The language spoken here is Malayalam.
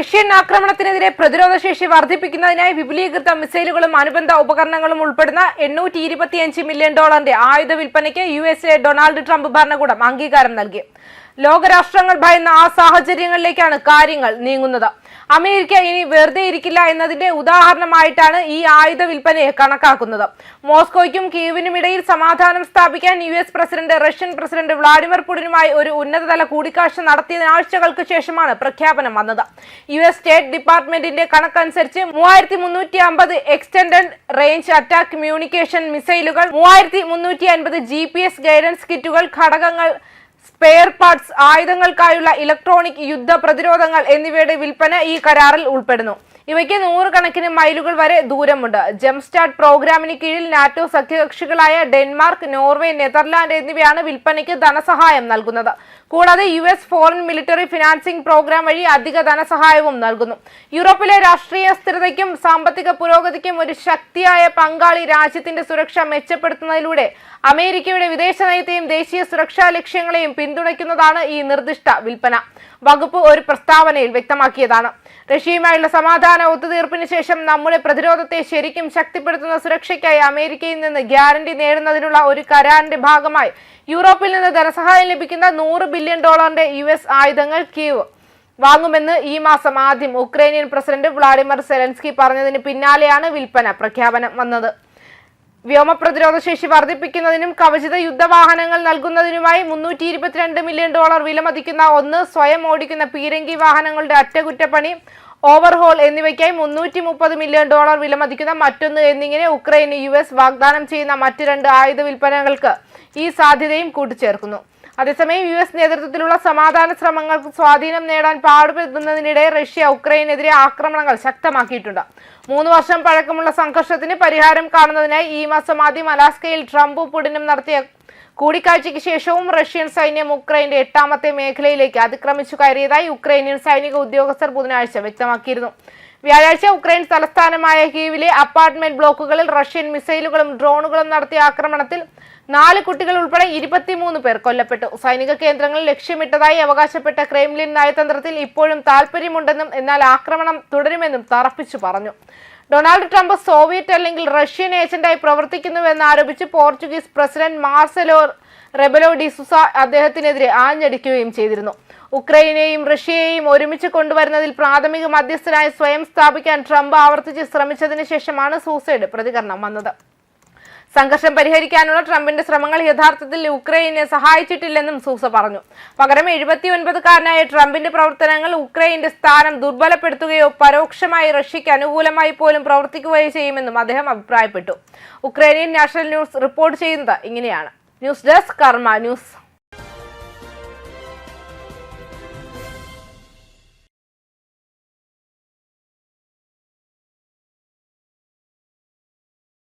റഷ്യൻ ആക്രമണത്തിനെതിരെ പ്രതിരോധ ശേഷി വർദ്ധിപ്പിക്കുന്നതിനായി വിപുലീകൃത മിസൈലുകളും അനുബന്ധ ഉപകരണങ്ങളും ഉൾപ്പെടുന്ന എണ്ണൂറ്റി ഇരുപത്തിയഞ്ച് മില്യൺ ഡോളറിന്റെ ആയുധ വിൽപ്പനയ്ക്ക് U S A Donald Trump ഭരണകൂടം അംഗീകാരം നൽകി. ലോകരാഷ്ട്രങ്ങൾ ഭയന്ന ആ സാഹചര്യങ്ങളിലേക്കാണ് കാര്യങ്ങൾ നീങ്ങുന്നത്. അമേരിക്ക ഇനി വെറുതെ ഇരിക്കില്ല എന്നതിന്റെ ഉദാഹരണമായിട്ടാണ് ഈ ആയുധ വിൽപ്പനയെ കണക്കാക്കുന്നത്. മോസ്കോയ്ക്കും കീവിനും ഇടയിൽ സമാധാനം സ്ഥാപിക്കാൻ U S president Russian president Vladimir പുടിനുമായി ഒരു ഉന്നതതല കൂടിക്കാഴ്ച നടത്തിയ ആഴ്ചകൾക്ക് ശേഷമാണ് പ്രഖ്യാപനം വന്നത്. യു എസ് സ്റ്റേറ്റ് ഡിപ്പാർട്ട്മെന്റിന്റെ കണക്കനുസരിച്ച് മൂവായിരത്തി മുന്നൂറ്റി അമ്പത് എക്സ്റ്റൻഡ് റേഞ്ച് അറ്റാക്ക് കമ്മ്യൂണിക്കേഷൻ മിസൈലുകൾ മൂവായിരത്തി മുന്നൂറ്റി അൻപത് ജി പി എസ് ഗൈഡൻസ് കിറ്റുകൾ ഘടകങ്ങൾ സ്പെയർ പാർട്സ് ആയുധങ്ങൾക്കായുള്ള ഇലക്ട്രോണിക് യുദ്ധ പ്രതിരോധങ്ങൾ എന്നിവയുടെ വിൽപ്പന ഈ കരാറിൽ ഉൾപ്പെടുന്നു. ഇവയ്ക്ക് നൂറുകണക്കിന് മൈലുകൾ വരെ ദൂരമുണ്ട്. ജംസ്റ്റാർട്ട് പ്രോഗ്രാമിന് കീഴിൽ നാറ്റോ സഖ്യകക്ഷികളായ ഡെൻമാർക്ക് നോർവേ നെതർലാൻഡ് എന്നിവയാണ് വിൽപ്പനയ്ക്ക് ധനസഹായം നൽകുന്നത്. കൂടാതെ U S foreign military financing programme വഴി അധിക ധനസഹായവും നൽകുന്നു. യൂറോപ്പിലെ രാഷ്ട്രീയ സ്ഥിരതയ്ക്കും സാമ്പത്തിക പുരോഗതിക്കും ഒരു ശക്തിയായ പങ്കാളി രാജ്യത്തിന്റെ സുരക്ഷ മെച്ചപ്പെടുത്തുന്നതിലൂടെ അമേരിക്കയുടെ വിദേശ നയത്തെയും ദേശീയ സുരക്ഷാ ലക്ഷ്യങ്ങളെയും പിന്തുണയ്ക്കുന്നതാണ് ഈ നിർദ്ദിഷ്ട വിൽപ്പന. വകുപ്പ് ഒരു പ്രസ്താവനയിൽ വ്യക്തമാക്കിയതാണ്. റഷ്യയുമായുള്ള സമാധാന ഒത്തുതീർപ്പിന് ശേഷം നമ്മുടെ പ്രതിരോധത്തെ ശരിക്കും ശക്തിപ്പെടുത്തുന്ന സുരക്ഷയ്ക്കായി അമേരിക്കയിൽ നിന്ന് ഗ്യാരണ്ടി നേടുന്നതിനുള്ള ഒരു കരാറിന്റെ ഭാഗമായി യൂറോപ്പിൽ നിന്ന് ധനസഹായം ലഭിക്കുന്ന നൂറ് ബില്യൺ ഡോളറിന്റെ യു എസ് ആയുധങ്ങൾ കീവ് വാങ്ങുമെന്ന് ഈ മാസം ആദ്യം ഉക്രൈനിയൻ പ്രസിഡന്റ് വ്ളാഡിമിർ സെലൻസ്കി പറഞ്ഞതിന് പിന്നാലെയാണ് വിൽപ്പന പ്രഖ്യാപനം വന്നത്. വ്യോമ പ്രതിരോധ ശേഷി വർദ്ധിപ്പിക്കുന്നതിനും കവചിത യുദ്ധവാഹനങ്ങൾ നൽകുന്നതിനുമായി മുന്നൂറ്റി ഇരുപത്തിരണ്ട് മില്യൺ ഡോളർ വിലമതിക്കുന്ന ഒന്ന് സ്വയം ഓടിക്കുന്ന പീരങ്കി വാഹനങ്ങളുടെ അറ്റകുറ്റപ്പണി ഓവർഹോൾ എന്നിവയ്ക്കായി മുന്നൂറ്റി മുപ്പത് മില്യൺ ഡോളർ വിലമതിക്കുന്ന മറ്റൊന്ന് എന്നിങ്ങനെ ഉക്രൈന് യു വാഗ്ദാനം ചെയ്യുന്ന മറ്റ് രണ്ട് ആയുധ വിൽപ്പനകൾക്ക് ഈ സാധ്യതയും കൂട്ടിച്ചേർക്കുന്നു. അതേസമയം യു എസ് നേതൃത്വത്തിലുള്ള സമാധാന ശ്രമങ്ങൾക്ക് സ്വാധീനം നേടാൻ പാടുപെടുന്നതിനിടെ റഷ്യ ഉക്രൈനെതിരെ ആക്രമണങ്ങൾ ശക്തമാക്കിയിട്ടുണ്ട്. മൂന്ന് വർഷം പഴക്കമുള്ള സംഘർഷത്തിന് പരിഹാരം കാണുന്നതിനായി ഈ മാസം ആദ്യം അലാസ്കയിൽ ട്രംപും പുടിനും നടത്തിയ കൂടിക്കാഴ്ചയ്ക്ക് ശേഷവും റഷ്യൻ സൈന്യം ഉക്രൈന്റെ എട്ടാമത്തെ മേഖലയിലേക്ക് അതിക്രമിച്ചു കയറിയതായി ഉക്രൈനിയൻ സൈനിക ഉദ്യോഗസ്ഥർ ബുധനാഴ്ച വ്യക്തമാക്കിയിരുന്നു. വ്യാഴാഴ്ച ഉക്രൈൻ തലസ്ഥാനമായ കീവിലെ അപ്പാർട്ട്മെന്റ് ബ്ലോക്കുകളിൽ റഷ്യൻ മിസൈലുകളും ഡ്രോണുകളും നടത്തിയ ആക്രമണത്തിൽ നാല് കുട്ടികൾ ഉൾപ്പെടെ ഇരുപത്തിമൂന്ന് പേർ കൊല്ലപ്പെട്ടു. സൈനിക കേന്ദ്രങ്ങൾ ലക്ഷ്യമിട്ടതായി അവകാശപ്പെട്ട ക്രെംലിൻ നയതന്ത്രത്തിൽ ഇപ്പോഴും താൽപര്യമുണ്ടെന്നും എന്നാൽ ആക്രമണം തുടരുമെന്നും തറപ്പിച്ചു പറഞ്ഞു. ഡൊണാൾഡ് ട്രംപ് സോവിയറ്റ് അല്ലെങ്കിൽ റഷ്യൻ ഏജന്റായി പ്രവർത്തിക്കുന്നുവെന്ന് ആരോപിച്ച് Portuguese president Marcelo Rebelo de Sousa അദ്ദേഹത്തിനെതിരെ ആഞ്ഞടിക്കുകയും ചെയ്തിരുന്നു. ഉക്രൈനെയും റഷ്യയെയും ഒരുമിച്ച് കൊണ്ടുവരുന്നതിൽ പ്രാഥമിക മധ്യസ്ഥനായി സ്വയം സ്ഥാപിക്കാൻ ട്രംപ് ആവർത്തിച്ച് ശ്രമിച്ചതിന് ശേഷമാണ് സൂസൈഡ് പ്രതികരണം വന്നത്. സംഘർഷം പരിഹരിക്കാനുള്ള ട്രംപിന്റെ ശ്രമങ്ങൾ യഥാർത്ഥത്തിൽ ഉക്രൈനെ സഹായിച്ചിട്ടില്ലെന്നും സൂസ പറഞ്ഞു. പകരം എഴുപത്തിയൊൻപതുകാരനായ ട്രംപിന്റെ പ്രവർത്തനങ്ങൾ ഉക്രൈന്റെ സ്ഥാനം ദുർബലപ്പെടുത്തുകയോ പരോക്ഷമായി റഷ്യയ്ക്ക് അനുകൂലമായി പോലും പ്രവർത്തിക്കുകയോ ചെയ്യുമെന്നും അദ്ദേഹം അഭിപ്രായപ്പെട്ടു. ഉക്രൈനിയൻ നാഷണൽ ന്യൂസ് റിപ്പോർട്ട് ചെയ്യുന്നത് ഇങ്ങനെയാണ്. News desk Karma news.